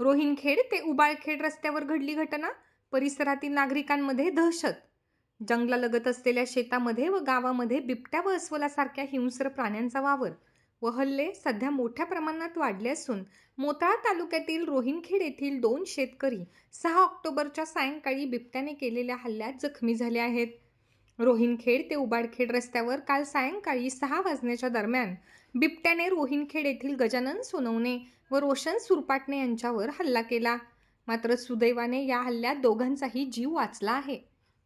रोहिणखेड ते उबाळखेड रस्त्यावर घडली घटना. परिसरातील नागरिकांमध्ये दहशत. जंगलालगत असलेल्या शेतामध्ये व गावामध्ये बिबट्या व अस्वलासारख्या हिंस्र प्राण्यांचा वावर व हल्ले सध्या मोठ्या प्रमाणात वाढले असून मोताळा तालुक्यातील रोहिणखेड येथील दोन शेतकरी सहा ऑक्टोबरच्या सायंकाळी बिबट्याने केलेल्या हल्ल्यात जखमी झाले आहेत. रोहिणखेड ते उबाडखेड रस्त्यावर काल सायंकाळी सहा वाजण्याच्या दरम्यान बिबट्याने रोहिणखेड येथील गजानन सोनवणे व रोशन सुरपाटणे यांच्यावर हल्ला केला. मात्र सुदैवाने या हल्ल्यात दोघांचाही जीव वाचला आहे.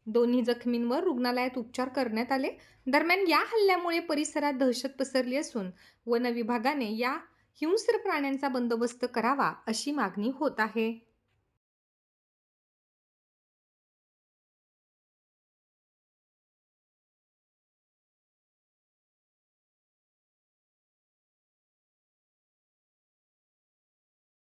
दोन्ही जखमींवर रुग्णालयात उपचार करण्यात आले. दरम्यान या हल्ल्यामुळे परिसरात दहशत पसरली असून वन विभागाने या हिंस्र प्राण्यांचा बंदोबस्त करावा अशी मागणी होत आहे.